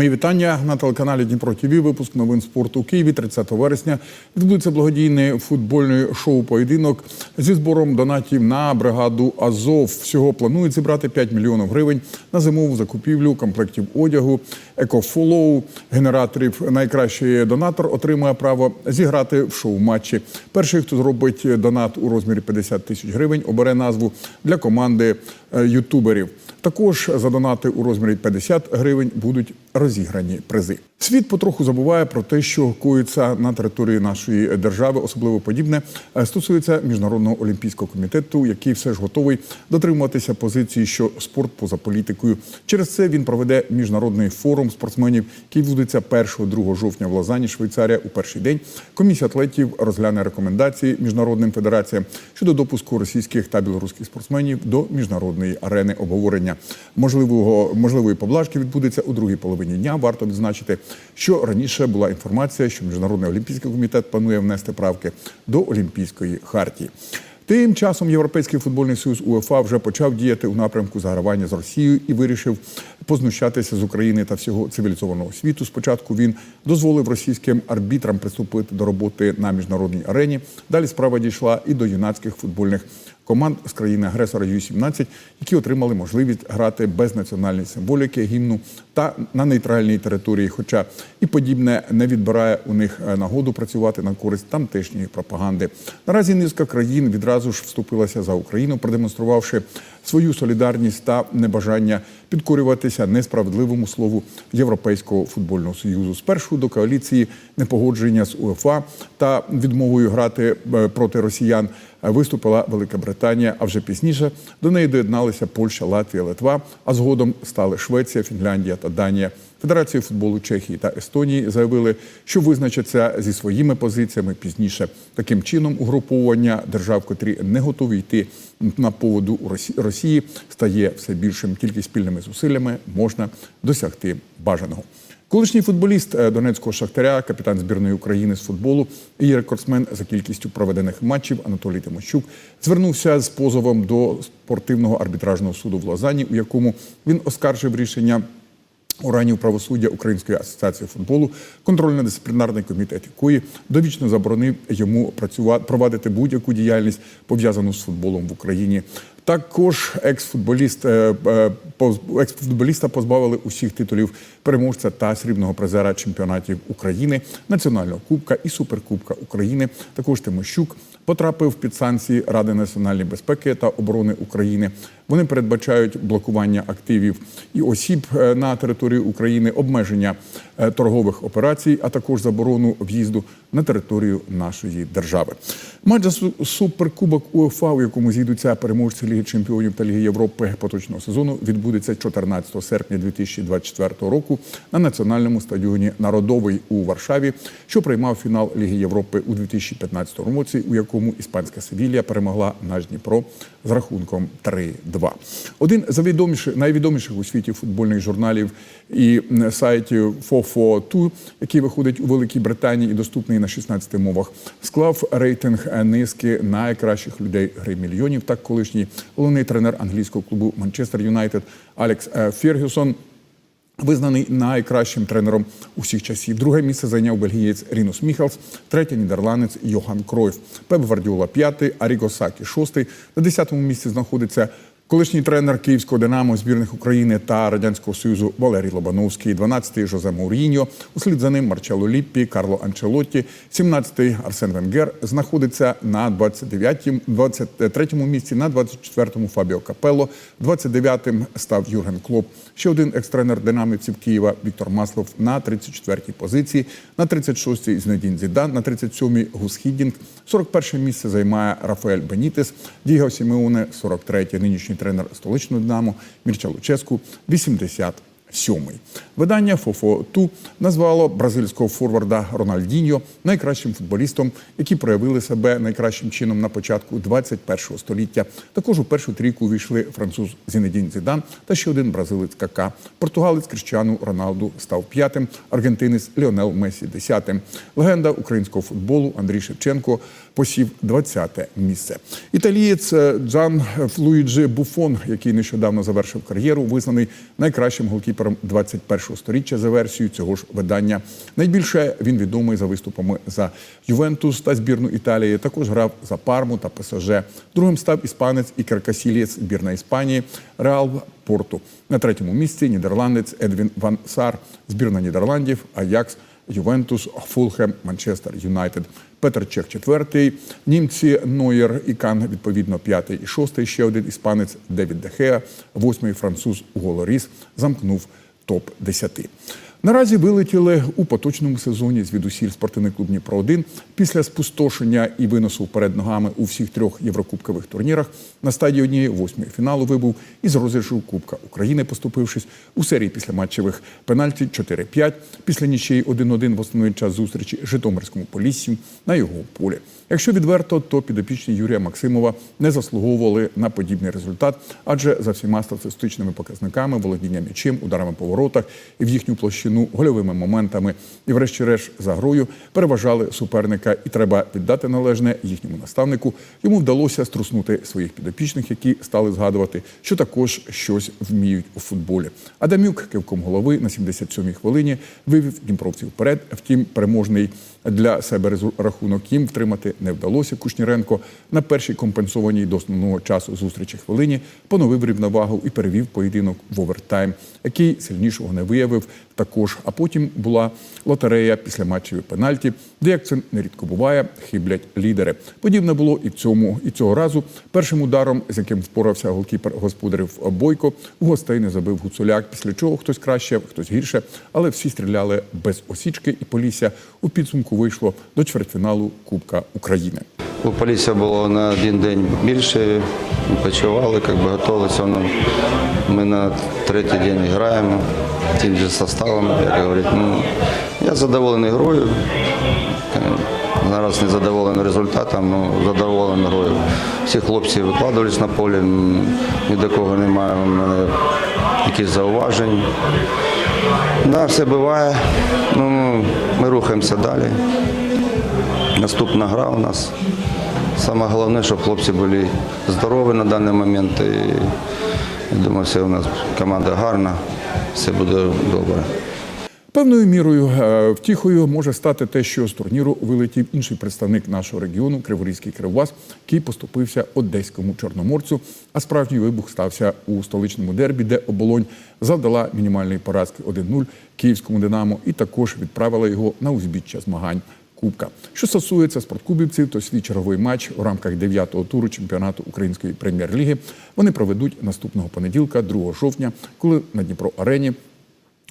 Мої вітання на телеканалі Дніпро ТВ. Випуск новин спорту у Києві 30 вересня. Відбудеться благодійний футбольний шоу-поєдинок зі збором донатів на бригаду Азов. Всього планують зібрати 5 мільйонів гривень на зимову закупівлю комплектів одягу, екофолоу, генераторів. Найкращий донатор отримує право зіграти в шоу-матчі. Перший, хто зробить донат у розмірі 50 тисяч гривень, обере назву для команди ютуберів. Також за донати у розмірі 50 гривень будуть розіграні призи. Світ потроху забуває про те, що коїться на території нашої держави, особливо подібне е, стосується міжнародного олімпійського комітету, який все ж готовий дотримуватися позиції, що спорт поза політикою. Через це він проведе міжнародний форум спортсменів, який відбудеться 1-2 жовтня в Лозані, Швейцарія. У перший день комісія атлетів розгляне рекомендації міжнародним федераціям щодо допуску російських та білоруських спортсменів до міжнародної арени обговорення. Можливого можливої поблажки відбудеться у другій половині дня. Варто відзначити, що раніше була інформація, що міжнародний олімпійський комітет планує внести правки до Олімпійської хартії. Тим часом Європейський футбольний союз УЄФА вже почав діяти у напрямку загравання з Росією і вирішив познущатися з України та всього цивілізованого світу. Спочатку він дозволив російським арбітрам приступити до роботи на міжнародній арені. Далі справа дійшла і до юнацьких футбольних команд з країни-агресора Ю-17, які отримали можливість грати без національної символіки, гімну та на нейтральній території. Хоча і подібне не відбирає у них е, нагоду працювати на користь тамтешньої пропаганди. Наразі низка країн відразу ж вступилася за Україну, продемонструвавши свою солідарність та небажання підкорюватися несправедливому слову Європейського футбольного союзу. Спершу до коаліції непогодження з УЕФА та відмовою грати е, проти росіян виступила Велика Британія. А вже пізніше до неї доєдналися Польща, Латвія, Литва. А згодом стали Швеція, Фінляндія та Данія. Федерації футболу Чехії та Естонії заявили, що визначаться зі своїми позиціями пізніше. Таким чином, угруповування держав, котрі не готові йти на поводу Росії, стає все більшим. Тільки спільними зусиллями можна досягти бажаного. Колишній футболіст е, Донецького Шахтаря, капітан збірної України з футболу і рекордсмен за кількістю проведених матчів Анатолій Тимощук звернувся з позовом до спортивного арбітражного суду в Лозані, у якому він оскаржив рішення органів правосуддя Української асоціації футболу, контрольно-дисциплінарний комітет якої довічно заборонив йому працювати провадити будь-яку діяльність пов'язану з футболом в Україні. Також екс-футболіст е, е, екс-футболіста позбавили усіх титулів переможця та срібного призера чемпіонатів України, національного кубка і суперкубка України. Також Тимощук потрапив під санкції Ради національної безпеки та оборони України. Вони передбачають блокування активів і осіб е, на території України, обмеження е, торгових операцій, а також заборону в'їзду на територію нашої держави. За суперкубок УЄФА, у якому зійдуться переможці Ліги Чемпіонів та Ліги Європи поточного сезону, відбудеться 14 серпня 2024 року на національному стадіоні Народовий у Варшаві, що приймав фінал Ліги Європи у 2015 році, у якому іспанська Севілія перемогла наш Дніпро з рахунком 3-2. Один з найвідоміших, найвідоміших у світі футбольних журналів і сайтів FOFO2, який виходить у Великій Британії і доступний на 16 мовах, склав рейтинг низки найкращих людей гри мільйонів. Так, колишній головний тренер англійського клубу Манчестер Юнайтед Алекс е, Фергюсон Визнаний найкращим тренером усіх часів. Друге місце зайняв бельгієць Рінус Міхелс, третє нідерландець Йоган Кройф, Пеп Гвардіола п'ятий, Аріго Сакі шостий. На десятому місці знаходиться колишній тренер Київського Динамо збірних України та Радянського Союзу Валерій Лобановський, 12-й Жозе Мауріньо. Услід за ним Марчело Ліппі, Карло Анчелотті, 17-й Арсен Венгер знаходиться на 29-м, 23-му місці, на 24-му Фабіо Капелло, 29-м став Юрген Клоп. Ще один екс-тренер динамівців Києва Віктор Маслов на 34-й позиції, на 36-й Зінедін Зідан, на 37-й Гус Хіддінг, 41-ше місце займає Рафаель Бенітес, Діго Сімеоне, 43-й нинішній тренер столичного Динамо, Мірча Луческу, 80 Сьомий видання «Фофо-Ту» назвало бразильського форварда Рональдіньо найкращим футболістом, які проявили себе найкращим чином на початку 21-го століття. Також у першу трійку увійшли француз Зінедін Зідан та ще один бразилець Кака. Португалець Кріштіану Роналду став п'ятим, аргентинець Ліонел Месі десятим. Легенда українського футболу Андрій Шевченко посів 20-те місце. Італієць е, Джан Флуїджі Буфон, який нещодавно завершив кар'єру, визнаний найкращим голкіпером голкіпером 21-го сторіччя за версією цього ж видання. Найбільше він відомий за виступами за Ювентус та збірну Італії. Також грав за Парму та ПСЖ. Другим став іспанець Ікер Касілєц, збірна Іспанії, Реал Порту. На третьому місці нідерландець Едвін Ван Сар, збірна Нідерландів, Аякс, Ювентус, Фулхем, Манчестер Юнайтед. Петр Чех четвертий. Німці Нойер і Кан, відповідно, п'ятий і шостий. Ще один іспанець Девід Дехеа, восьмий француз Голоріс замкнув топ 10 Наразі вилетіли у поточному сезоні звідусіль спортивний клуб Дніпро 1 після спустошення і виносу вперед ногами у всіх трьох єврокубкових турнірах на стадії однієї восьмої фіналу вибув із розіграшу Кубка України, поступившись у серії післяматчевих пенальті 4-5 після нічиї 1-1 в основний час зустрічі Житомирському поліссю на його полі. Якщо відверто, то підопічні Юрія Максимова не заслуговували на подібний результат, адже за всіма статистичними показниками володіння м'ячем, ударами по воротах і в їхню площину гольовими моментами і, врешті-решт, за грою переважали суперника, і треба віддати належне їхньому наставнику. Йому вдалося струснути своїх підопічних, які стали згадувати, що також щось вміють у футболі. Адамюк кивком голови на 77-й хвилині вивів дніпровців вперед. Втім, переможний для себе рахунок їм втримати не вдалося. Кушніренко на першій компенсованій до основного часу зустрічі хвилині поновив рівновагу і перевів поєдинок в овертайм, який сильнішого не виявив також. А потім була лотерея після матчів пенальті, де як це нерідко буває, хиблять лідери. Подібне було і в цьому. І цього разу першим ударом, з яким впорався голкіпер господарів Бойко, у гостей не забив Гуцуляк. Після чого хтось краще, хтось гірше, але всі стріляли без осічки, і Полісся у підсумку вийшло до чвертьфіналу Кубка України. У Полісся було на один день більше, почували, як готувалися. Ну, Ми на третій день граємо тим же составом, як говорять. Ну, я задоволений грою. Зараз не задоволений результатом, ну задоволений грою. Всі хлопці викладувались на полі, ні до кого немає у мене якихось зауважень. Да, все буває. Ну, ми рухаємося далі. Наступна гра у нас. Саме головне, щоб хлопці були здорові на даний момент. І я думаю, все у нас команда гарна, все буде добре. Певною мірою е, втіхою може стати те, що з турніру вилетів інший представник нашого регіону Криворізький Кривбас, який поступився одеському чорноморцю. А справжній вибух стався у столичному дербі, де оболонь завдала мінімальної поразки 1-0 київському динамо і також відправила його на узбіччя змагань. Кубка. Що стосується спорткубівців, то свій черговий матч у рамках 9-го туру чемпіонату Української прем'єр-ліги вони проведуть наступного понеділка, 2 жовтня, коли на Дніпро Арені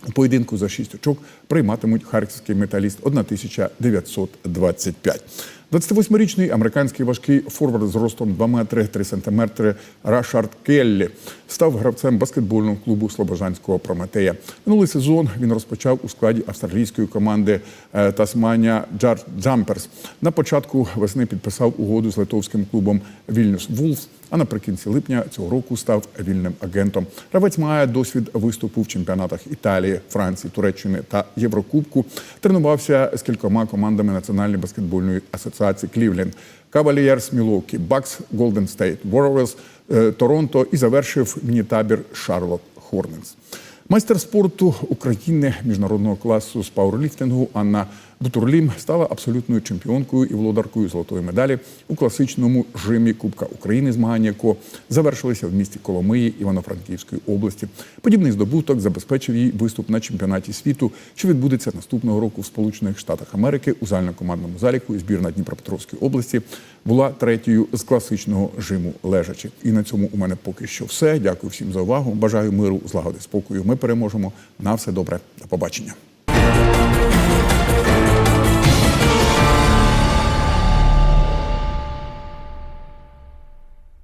у поєдинку за шість очок прийматимуть харківський металіст 1925. 28-річний американський важкий форвард з ростом 2 метри 3 сантиметри Рашард Келлі став гравцем баскетбольного клубу Слобожанського Прометея. Минулий сезон він розпочав у складі австралійської команди е, Тасманія Джар Джамперс. На початку весни підписав угоду з литовським клубом Вільнюс Вулфс, а наприкінці липня цього року став вільним агентом. Гравець має досвід виступу в чемпіонатах Італії, Франції, Туреччини та Єврокубку. Тренувався з кількома командами Національної баскетбольної асоціації Клівленд, Кавалієрс Мілокі, Бакс, Голден Стейт, Warriors, е, Торонто і завершив міні-табір Шарлот Хорненс. Майстер спорту України міжнародного класу з пауерліфтингу Анна Бутурлім стала абсолютною чемпіонкою і володаркою золотої медалі у класичному жимі Кубка України, змагання якого завершилися в місті Коломиї Івано-Франківської області. Подібний здобуток забезпечив їй виступ на чемпіонаті світу, що відбудеться наступного року в Сполучених Штатах Америки у загальнокомандному заліку. Збірна Дніпропетровської області була третьою з класичного жиму лежачи. І на цьому у мене поки що все. Дякую всім за увагу. Бажаю миру, злагоди, спокою. Ми переможемо. На все добре. До побачення.